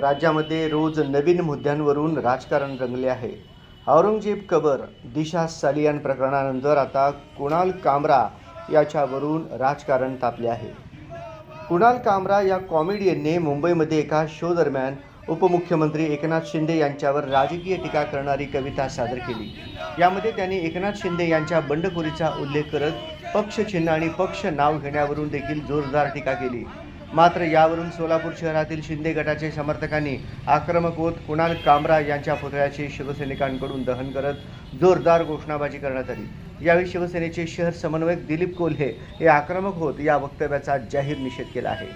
राज्यामध्ये रोज नवीन मुद्द्यांवरून राजकारण रंगले आहे. औरंगजेब कबर दिशा सालियान प्रकरणानंतर आता कुणाल कामरा याच्यावरून राजकारण तापले आहे. कुणाल कामरा या कॉमेडियनने मुंबईमध्ये एका शो दरम्यान उपमुख्यमंत्री एकनाथ शिंदे यांच्यावर राजकीय टीका करणारी कविता सादर केली. यामध्ये त्यांनी एकनाथ शिंदे यांच्या बंडखोरीचा उल्लेख करत पक्षचिन्ह आणि पक्ष नाव घेण्यावरून देखील जोरदार टीका केली. मात्र यावरून सोलापूर शहरातील शिंदे गटाचे समर्थकांनी आक्रमक होत कुणाल कामरा यांच्या पुतळ्याचे शिवसैनिकांकडून दहन करत जोरदार घोषणाबाजी करण्यात आली. यावेळी शिवसेनेचे शहर समन्वयक दिलीप कोल्हे हे आक्रमक होत या वक्तव्याचा जाहीर निषेध केला आहे.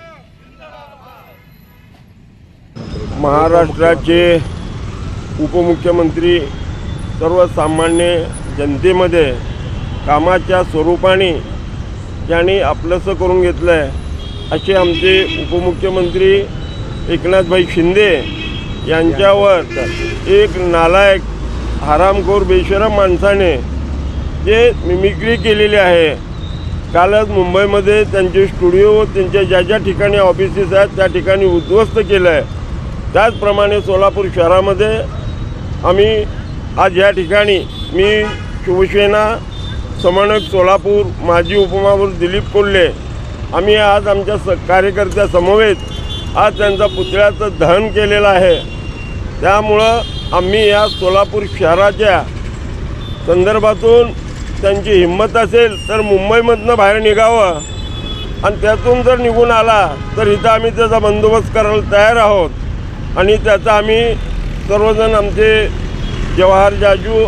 महाराष्ट्राचे उपमुख्यमंत्री सर्वसामान्य जनतेमध्ये कामाच्या स्वरूपाने ज्यांनी आपलंसं करून घेतलं आहे असे आमचे उपमुख्यमंत्री एकनाथभाई शिंदे यांच्यावर एक नालायक हरामखोर बेशरम माणसाने जे मिमिक्री केलेली आहे. कालच मुंबईमध्ये त्यांचे स्टुडिओ त्यांच्या ज्या ज्या ठिकाणी ऑफिसेस आहेत त्या ठिकाणी उद्ध्वस्त केलं आहे त्याचप्रमाणे सोलापूर शहरामध्ये आम्ही आज या ठिकाणी मी शिवसेना समन्वयक सोलापूर माजी उपमहापौर दिलीप कोल्हे आम्ही आज आमच्या स कार्यकर्त्या समवेत आज त्यांचा पुतळ्याचं दहन केलेलं आहे. त्यामुळं आम्ही या सोलापूर शहराच्या संदर्भातून त्यांची हिंमत असेल तर मुंबईमधनं बाहेर निघावं. आणि त्यातून जर निघून आला तर इथं आम्ही त्याचा बंदोबस्त करायला तयार आहोत. आणि त्याचा आम्ही सर्वजण आमचे जवाहर जाजू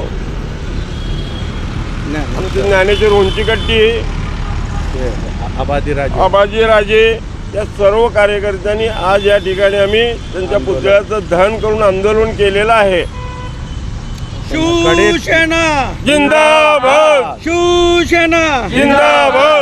आमचे ज्ञानेश्वर उंचीकट्टी आबादी राजे. आबाजी राजे या सर्व कार्यकर्त्यांनी आज या ठिकाणी आम्ही त्यांच्या पुतळ्याचं दहन करून आंदोलन केलेलं आहे. शिवसेना. जिंदाबाद. शिवसेना. जिंदाबाद.